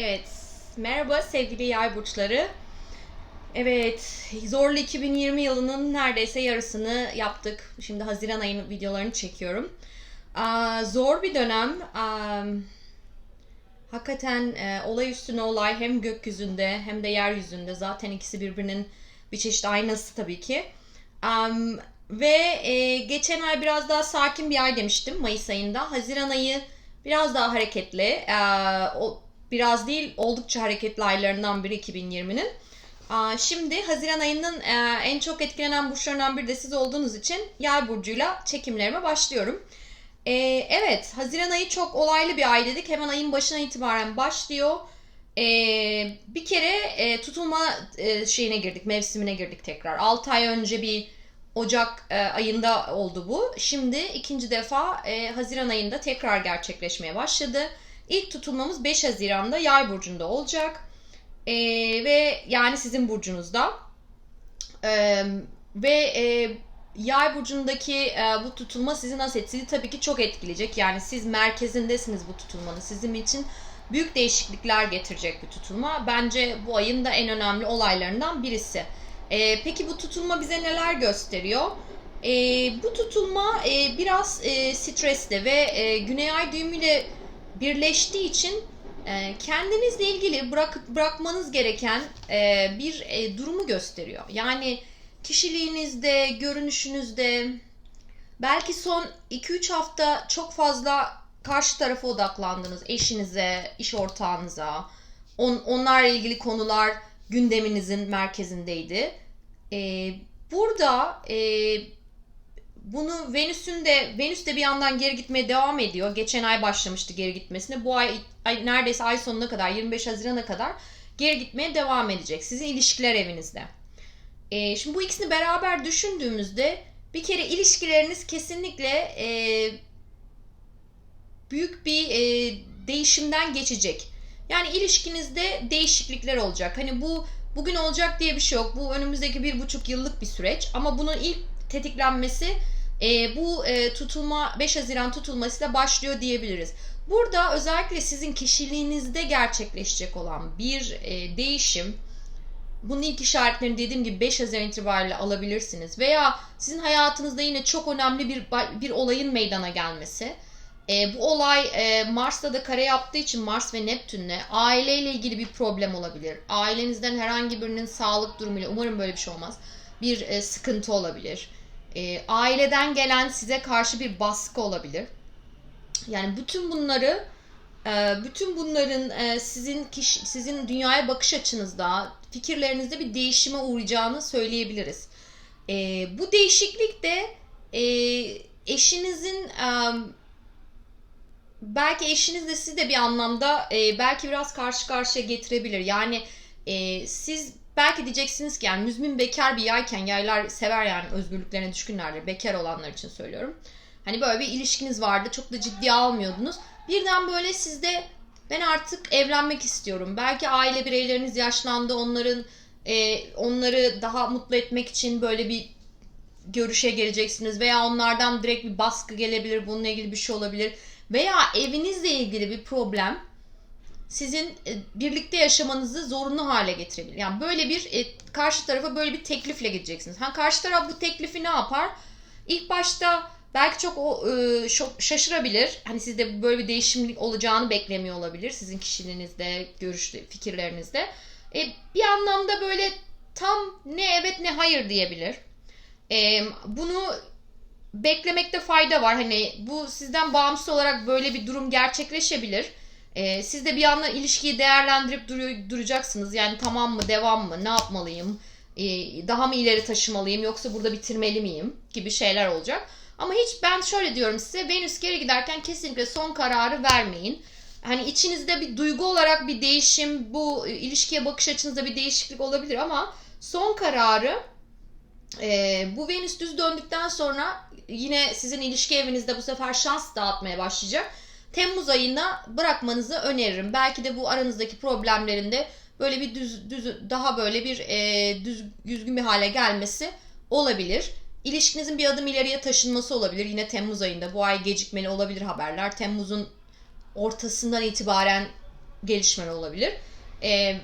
Evet, merhaba sevgili yay burçları. Evet, zorlu 2020 yılının neredeyse yarısını yaptık. Şimdi Haziran ayının videolarını çekiyorum. Aa, zor bir dönem. Aa, hakikaten e, olay üstüne olay hem gökyüzünde hem de yeryüzünde. Zaten ikisi birbirinin bir çeşit aynası tabii ki. Am, ve e, geçen ay biraz daha sakin bir ay demiştim Mayıs ayında. Haziran ayı biraz daha hareketli. Ee, o biraz değil oldukça hareketli aylarından biri 2020'nin. Aa, Şimdi Haziran ayının e, en çok etkilenen burçlarından biri de siz olduğunuz için Yay burcuyla çekimlerime başlıyorum. Ee, evet, Haziran ayı çok olaylı bir ay dedik. Hemen ayın başına itibaren başlıyor. Ee, bir kere e, tutulma e, şeyine girdik, mevsimine girdik tekrar. 6 ay önce bir Ocak e, ayında oldu bu. Şimdi ikinci defa e, Haziran ayında tekrar gerçekleşmeye başladı. İlk tutulmamız 5 Haziran'da Yay burcunda olacak. E, ve yani sizin burcunuzda. E, ve e, Yay burcundaki e, bu tutulma sizi nasıl etkiledi? Tabii ki çok etkileyecek. Yani siz merkezindesiniz bu tutulmanın. Sizin için büyük değişiklikler getirecek bir tutulma. Bence bu ayın da en önemli olaylarından birisi. Ee, peki bu tutulma bize neler gösteriyor? Ee, bu tutulma e, biraz e, stresli ve e, Güney Ay düğümüyle birleştiği için e, kendinizle ilgili bırak, bırakmanız gereken e, bir e, durumu gösteriyor. Yani kişiliğinizde, görünüşünüzde belki son 2-3 hafta çok fazla karşı tarafa odaklandınız. Eşinize, iş ortağınıza. On, onlarla ilgili konular gündeminizin merkezindeydi. Ee, burada e, bunu Venüs'ün de Venüs de bir yandan geri gitmeye devam ediyor. Geçen ay başlamıştı geri gitmesine. Bu ay, ay neredeyse ay sonuna kadar 25 Haziran'a kadar geri gitmeye devam edecek. Sizin ilişkiler evinizde. Ee, şimdi bu ikisini beraber düşündüğümüzde bir kere ilişkileriniz kesinlikle e, büyük bir e, değişimden geçecek. Yani ilişkinizde değişiklikler olacak. Hani bu bugün olacak diye bir şey yok. Bu önümüzdeki bir buçuk yıllık bir süreç. Ama bunun ilk tetiklenmesi e, bu e, tutulma 5 Haziran tutulmasıyla başlıyor diyebiliriz. Burada özellikle sizin kişiliğinizde gerçekleşecek olan bir e, değişim, bunun ilk işaretlerini dediğim gibi 5 Haziran itibariyle alabilirsiniz. Veya sizin hayatınızda yine çok önemli bir bir olayın meydana gelmesi. E, bu olay e, Mars'ta da kare yaptığı için Mars ve Neptün'le aileyle ilgili bir problem olabilir. Ailenizden herhangi birinin sağlık durumuyla umarım böyle bir şey olmaz. Bir e, sıkıntı olabilir. E, aileden gelen size karşı bir baskı olabilir. Yani bütün bunları e, bütün bunların e, sizin kişi, sizin dünyaya bakış açınızda, fikirlerinizde bir değişime uğrayacağını söyleyebiliriz. E, bu değişiklik de eşinizin belki eşiniz de sizi de bir anlamda belki biraz karşı karşıya getirebilir. Yani siz belki diyeceksiniz ki yani müzmin bekar bir yayken yaylar sever yani özgürlüklerine düşkünlerdir. Bekar olanlar için söylüyorum. Hani böyle bir ilişkiniz vardı çok da ciddiye almıyordunuz. Birden böyle sizde ben artık evlenmek istiyorum. Belki aile bireyleriniz yaşlandı onların e, onları daha mutlu etmek için böyle bir görüşe geleceksiniz veya onlardan direkt bir baskı gelebilir bununla ilgili bir şey olabilir veya evinizle ilgili bir problem sizin e, birlikte yaşamanızı zorunlu hale getirebilir. Yani böyle bir e, karşı tarafa böyle bir teklifle gideceksiniz. Ha karşı taraf bu teklifi ne yapar? İlk başta belki çok o e, şaşırabilir. Hani sizde böyle bir değişimlik olacağını beklemiyor olabilir sizin kişiliğinizde, görüş fikirlerinizde. E, bir anlamda böyle tam ne evet ne hayır diyebilir. E, bunu beklemekte fayda var. Hani bu sizden bağımsız olarak böyle bir durum gerçekleşebilir. Ee, siz de bir yandan ilişkiyi değerlendirip dur- duracaksınız. Yani tamam mı, devam mı, ne yapmalıyım, ee, daha mı ileri taşımalıyım yoksa burada bitirmeli miyim gibi şeyler olacak. Ama hiç ben şöyle diyorum size Venüs geri giderken kesinlikle son kararı vermeyin. Hani içinizde bir duygu olarak bir değişim, bu ilişkiye bakış açınızda bir değişiklik olabilir ama son kararı e, bu Venüs düz döndükten sonra yine sizin ilişki evinizde bu sefer şans dağıtmaya başlayacak. Temmuz ayına bırakmanızı öneririm. Belki de bu aranızdaki problemlerin de böyle bir düz, düz daha böyle bir e, düz düzgün bir hale gelmesi olabilir. İlişkinizin bir adım ileriye taşınması olabilir. Yine Temmuz ayında bu ay gecikmeli olabilir haberler. Temmuz'un ortasından itibaren gelişmeler olabilir. E,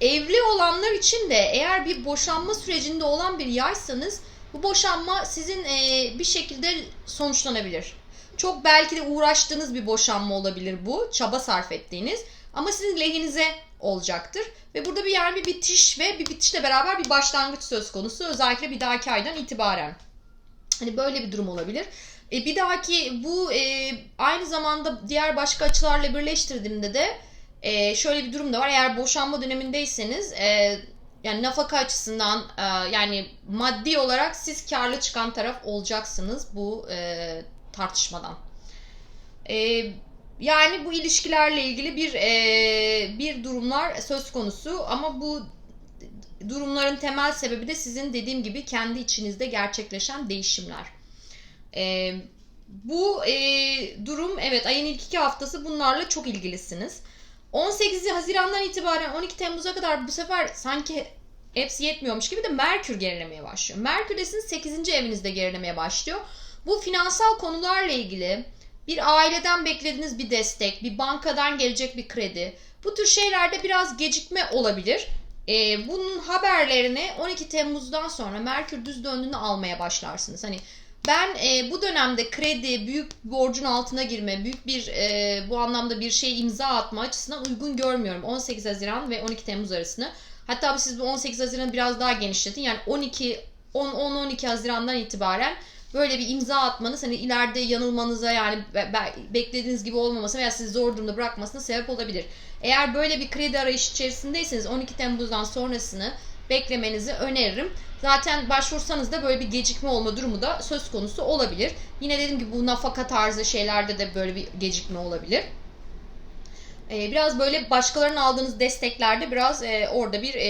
evli olanlar için de eğer bir boşanma sürecinde olan bir yaysanız bu boşanma sizin e, bir şekilde sonuçlanabilir. Çok belki de uğraştığınız bir boşanma olabilir bu. Çaba sarf ettiğiniz. Ama sizin lehinize olacaktır. Ve burada bir yer bir bitiş ve bir bitişle beraber bir başlangıç söz konusu. Özellikle bir dahaki aydan itibaren. Hani böyle bir durum olabilir. E, bir dahaki bu e, aynı zamanda diğer başka açılarla birleştirdiğimde de e, şöyle bir durum da var. Eğer boşanma dönemindeyseniz e, yani nafaka açısından e, yani maddi olarak siz karlı çıkan taraf olacaksınız bu e, tartışmadan. E, yani bu ilişkilerle ilgili bir e, bir durumlar söz konusu ama bu durumların temel sebebi de sizin dediğim gibi kendi içinizde gerçekleşen değişimler. E, bu e, durum evet ayın ilk iki haftası bunlarla çok ilgilisiniz. 18 Haziran'dan itibaren 12 Temmuz'a kadar bu sefer sanki hepsi yetmiyormuş gibi de Merkür gerilemeye başlıyor. Merkür de sizin 8. evinizde gerilemeye başlıyor. Bu finansal konularla ilgili bir aileden beklediğiniz bir destek, bir bankadan gelecek bir kredi. Bu tür şeylerde biraz gecikme olabilir. Ee, bunun haberlerini 12 Temmuz'dan sonra Merkür düz döndüğünde almaya başlarsınız. Hani ben e, bu dönemde kredi, büyük borcun altına girme, büyük bir e, bu anlamda bir şey imza atma açısından uygun görmüyorum. 18 Haziran ve 12 Temmuz arasını. Hatta siz bu 18 Haziran'ı biraz daha genişletin. Yani 12 10-12 Haziran'dan itibaren böyle bir imza atmanız hani ileride yanılmanıza yani beklediğiniz gibi olmaması veya sizi zor durumda bırakmasına sebep olabilir. Eğer böyle bir kredi arayışı içerisindeyseniz 12 Temmuz'dan sonrasını beklemenizi öneririm. Zaten başvursanız da böyle bir gecikme olma durumu da söz konusu olabilir. Yine dediğim gibi bu nafaka tarzı şeylerde de böyle bir gecikme olabilir. Ee, biraz böyle başkalarının aldığınız desteklerde biraz e, orada bir e,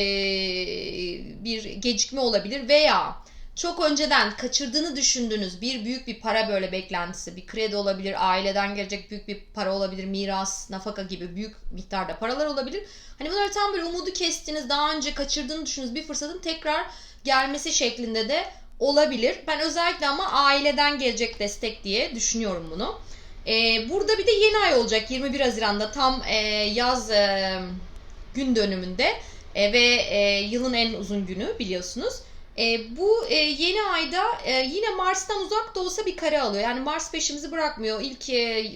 bir gecikme olabilir veya çok önceden kaçırdığını düşündüğünüz bir büyük bir para böyle beklentisi, bir kredi olabilir, aileden gelecek büyük bir para olabilir, miras, nafaka gibi büyük miktarda paralar olabilir. Hani bunları tam böyle umudu kestiğiniz, daha önce kaçırdığını düşündüğünüz bir fırsatın tekrar gelmesi şeklinde de olabilir. Ben özellikle ama aileden gelecek destek diye düşünüyorum bunu. Ee, burada bir de yeni ay olacak 21 Haziran'da tam e, yaz e, gün dönümünde e, ve e, yılın en uzun günü biliyorsunuz. E, bu e, yeni ayda e, yine Mars'tan uzak da olsa bir kare alıyor. Yani Mars peşimizi bırakmıyor. İlk e,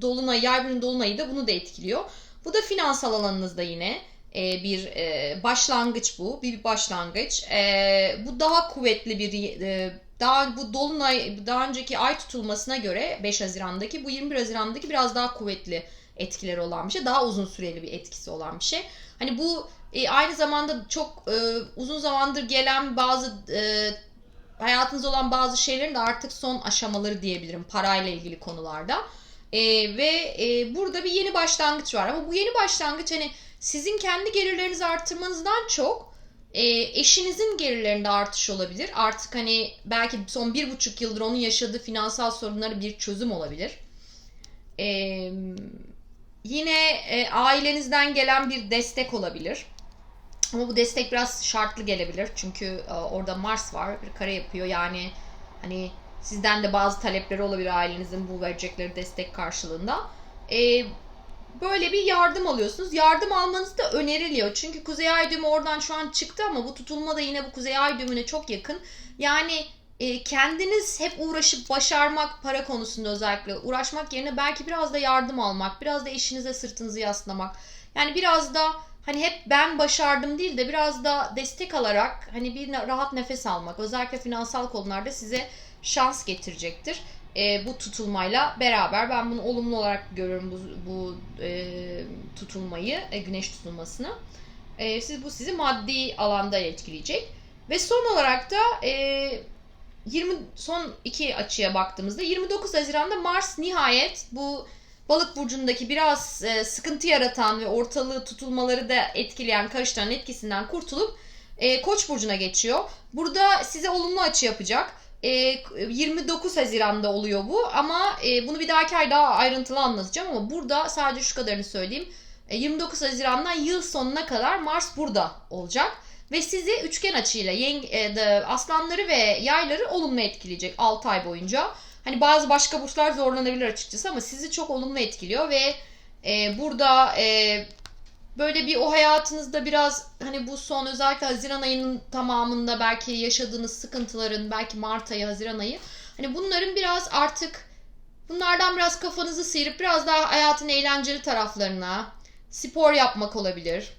dolunay, yay dolunayı da bunu da etkiliyor. Bu da finansal alanınızda yine e, bir e, başlangıç bu. Bir başlangıç. E, bu daha kuvvetli bir e, daha bu dolunay daha önceki ay tutulmasına göre 5 Haziran'daki bu 21 Haziran'daki biraz daha kuvvetli etkileri olan bir şey. Daha uzun süreli bir etkisi olan bir şey. Hani bu e, aynı zamanda çok e, uzun zamandır gelen bazı e, hayatınızda olan bazı şeylerin de artık son aşamaları diyebilirim parayla ilgili konularda. E, ve e, burada bir yeni başlangıç var ama bu yeni başlangıç hani sizin kendi gelirlerinizi artırmanızdan çok e, eşinizin gelirlerinde artış olabilir. Artık hani belki son bir buçuk yıldır onun yaşadığı finansal sorunları bir çözüm olabilir. E, yine e, ailenizden gelen bir destek olabilir. Ama bu destek biraz şartlı gelebilir. Çünkü e, orada Mars var. Bir kare yapıyor. Yani hani sizden de bazı talepleri olabilir ailenizin bu verecekleri destek karşılığında. E, böyle bir yardım alıyorsunuz. Yardım almanız da öneriliyor. Çünkü Kuzey Ay düğümü oradan şu an çıktı ama bu tutulma da yine bu Kuzey Ay düğümüne çok yakın. Yani e, kendiniz hep uğraşıp başarmak para konusunda özellikle uğraşmak yerine belki biraz da yardım almak, biraz da eşinize sırtınızı yaslamak. Yani biraz da hani hep ben başardım değil de biraz da destek alarak hani bir rahat nefes almak özellikle finansal konularda size şans getirecektir. E, bu tutulmayla beraber ben bunu olumlu olarak görüyorum bu, bu e, tutulmayı, e, güneş tutulmasını. E, siz bu sizi maddi alanda etkileyecek. Ve son olarak da e, 20 son iki açıya baktığımızda 29 Haziran'da Mars nihayet bu balık burcundaki biraz e, sıkıntı yaratan ve ortalığı tutulmaları da etkileyen karıştıran etkisinden kurtulup e, Koç burcuna geçiyor. Burada size olumlu açı yapacak. E, 29 Haziran'da oluyor bu ama e, bunu bir dahaki ay daha ayrıntılı anlatacağım ama burada sadece şu kadarını söyleyeyim. E, 29 Haziran'dan yıl sonuna kadar Mars burada olacak ve sizi üçgen açıyla yeng, e, de, aslanları ve yayları olumlu etkileyecek 6 ay boyunca. Hani bazı başka burçlar zorlanabilir açıkçası ama sizi çok olumlu etkiliyor ve E, burada e, böyle bir o hayatınızda biraz hani bu son özellikle Haziran ayının tamamında belki yaşadığınız sıkıntıların belki Mart ayı, Haziran ayı hani bunların biraz artık bunlardan biraz kafanızı sıyırıp biraz daha hayatın eğlenceli taraflarına spor yapmak olabilir.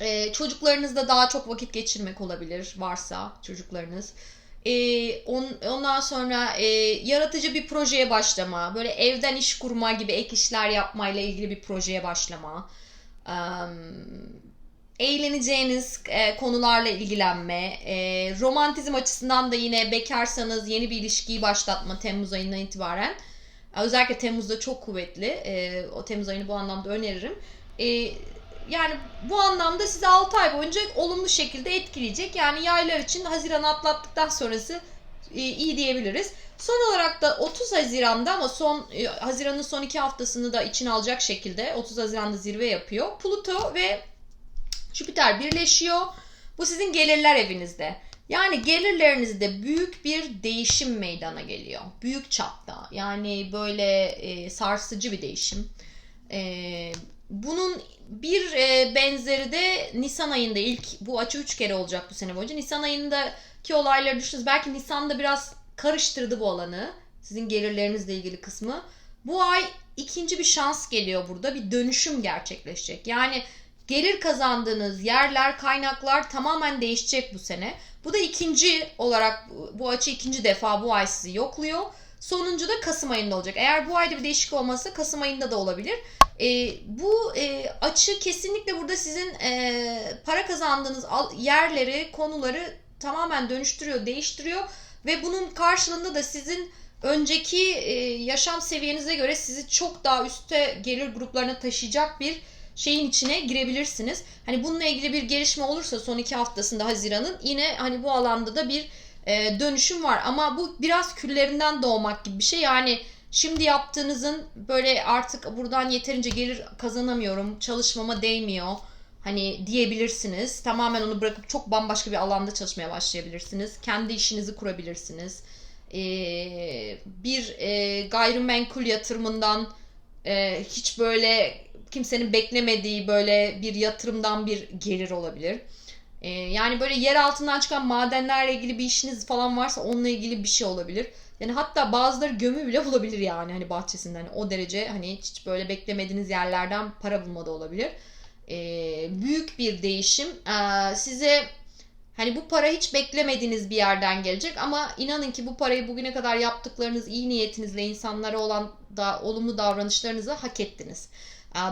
Ee, çocuklarınızla daha çok vakit geçirmek olabilir varsa çocuklarınız. Ee, on, ondan sonra e, yaratıcı bir projeye başlama, böyle evden iş kurma gibi ek işler yapmayla ilgili bir projeye başlama. Ee, eğleneceğiniz e, konularla ilgilenme, e, romantizm açısından da yine bekarsanız yeni bir ilişkiyi başlatma Temmuz ayından itibaren. Özellikle Temmuz'da çok kuvvetli. E, o Temmuz ayını bu anlamda öneririm. E, yani bu anlamda sizi 6 ay boyunca olumlu şekilde etkileyecek. Yani yaylar için Haziran'ı atlattıktan sonrası e, iyi diyebiliriz. Son olarak da 30 Haziran'da ama son e, Haziran'ın son iki haftasını da içine alacak şekilde 30 Haziran'da zirve yapıyor. Pluto ve Jüpiter birleşiyor. Bu sizin gelirler evinizde. Yani gelirlerinizde büyük bir değişim meydana geliyor. Büyük çapta. Yani böyle e, sarsıcı bir değişim. E, bunun bir e, benzeri de Nisan ayında ilk bu açı üç kere olacak bu sene boyunca. Nisan ayındaki olayları düşünün. Belki Nisan'da biraz karıştırdı bu alanı. Sizin gelirlerinizle ilgili kısmı. Bu ay ikinci bir şans geliyor burada. Bir dönüşüm gerçekleşecek. Yani gelir kazandığınız yerler, kaynaklar tamamen değişecek bu sene. Bu da ikinci olarak bu açı ikinci defa bu ay sizi yokluyor. Sonuncu da Kasım ayında olacak. Eğer bu ayda bir değişiklik olmazsa Kasım ayında da olabilir. E, bu e, açı kesinlikle burada sizin e, para kazandığınız yerleri, konuları tamamen dönüştürüyor, değiştiriyor ve bunun karşılığında da sizin önceki e, yaşam seviyenize göre sizi çok daha üste gelir gruplarına taşıyacak bir şeyin içine girebilirsiniz. Hani bununla ilgili bir gelişme olursa son iki haftasında Haziran'ın yine hani bu alanda da bir e, dönüşüm var. Ama bu biraz küllerinden doğmak gibi bir şey. Yani şimdi yaptığınızın böyle artık buradan yeterince gelir kazanamıyorum, çalışmama değmiyor hani diyebilirsiniz. Tamamen onu bırakıp çok bambaşka bir alanda çalışmaya başlayabilirsiniz. Kendi işinizi kurabilirsiniz. Ee, bir e, gayrimenkul yatırımından e, hiç böyle kimsenin beklemediği böyle bir yatırımdan bir gelir olabilir. Ee, yani böyle yer altından çıkan madenlerle ilgili bir işiniz falan varsa onunla ilgili bir şey olabilir. Yani hatta bazıları gömü bile bulabilir yani hani bahçesinden. Yani o derece hani hiç böyle beklemediğiniz yerlerden para bulma da olabilir. Ee, büyük bir değişim. Ee, size hani bu para hiç beklemediğiniz bir yerden gelecek ama inanın ki bu parayı bugüne kadar yaptıklarınız iyi niyetinizle insanlara olan da olumlu davranışlarınızı hak ettiniz.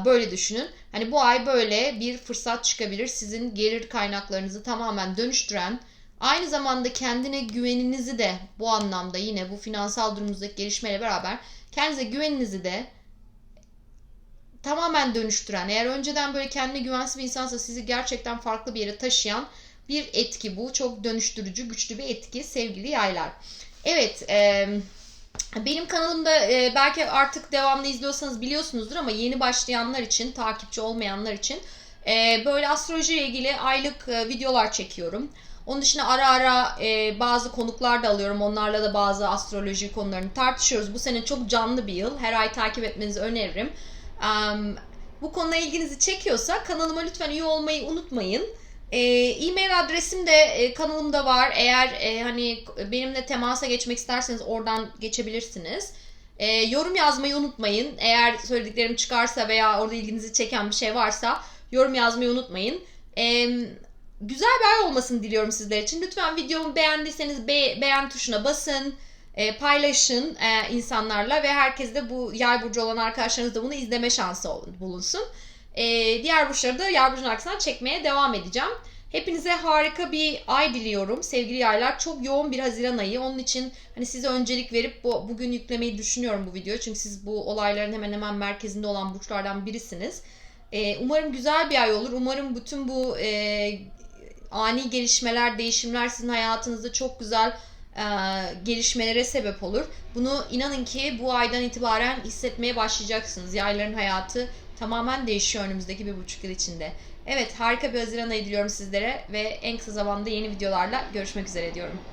Böyle düşünün. Hani bu ay böyle bir fırsat çıkabilir. Sizin gelir kaynaklarınızı tamamen dönüştüren, aynı zamanda kendine güveninizi de bu anlamda yine bu finansal durumunuzdaki gelişmeyle beraber kendinize güveninizi de tamamen dönüştüren, eğer önceden böyle kendine güvensiz bir insansa sizi gerçekten farklı bir yere taşıyan bir etki bu. Çok dönüştürücü, güçlü bir etki sevgili yaylar. Evet, eee benim kanalımda e, belki artık devamlı izliyorsanız biliyorsunuzdur ama yeni başlayanlar için, takipçi olmayanlar için e, böyle astroloji ile ilgili aylık e, videolar çekiyorum. Onun dışında ara ara bazı konuklar da alıyorum. Onlarla da bazı astroloji konularını tartışıyoruz. Bu sene çok canlı bir yıl. Her ay takip etmenizi öneririm. Bu konuda ilginizi çekiyorsa kanalıma lütfen üye olmayı unutmayın. E, e-mail adresim de e, kanalımda var. Eğer e, hani benimle temasa geçmek isterseniz oradan geçebilirsiniz. E, yorum yazmayı unutmayın. Eğer söylediklerim çıkarsa veya orada ilginizi çeken bir şey varsa yorum yazmayı unutmayın. E, güzel bir ay olmasını diliyorum sizler için. Lütfen videomu beğendiyseniz be, beğen tuşuna basın. E, paylaşın e, insanlarla ve herkes de bu yay burcu olan arkadaşlarınız da bunu izleme şansı bulunsun. E, diğer burçları da burcunun arkasından çekmeye devam edeceğim. Hepinize harika bir ay diliyorum sevgili yaylar. Çok yoğun bir Haziran ayı. Onun için hani size öncelik verip bu, bugün yüklemeyi düşünüyorum bu videoyu. Çünkü siz bu olayların hemen hemen merkezinde olan burçlardan birisiniz. Ee, umarım güzel bir ay olur. Umarım bütün bu e, ani gelişmeler, değişimler sizin hayatınızda çok güzel e, gelişmelere sebep olur. Bunu inanın ki bu aydan itibaren hissetmeye başlayacaksınız. Yayların hayatı tamamen değişiyor önümüzdeki bir buçuk yıl içinde. Evet harika bir Haziran ayı diliyorum sizlere ve en kısa zamanda yeni videolarla görüşmek üzere diyorum.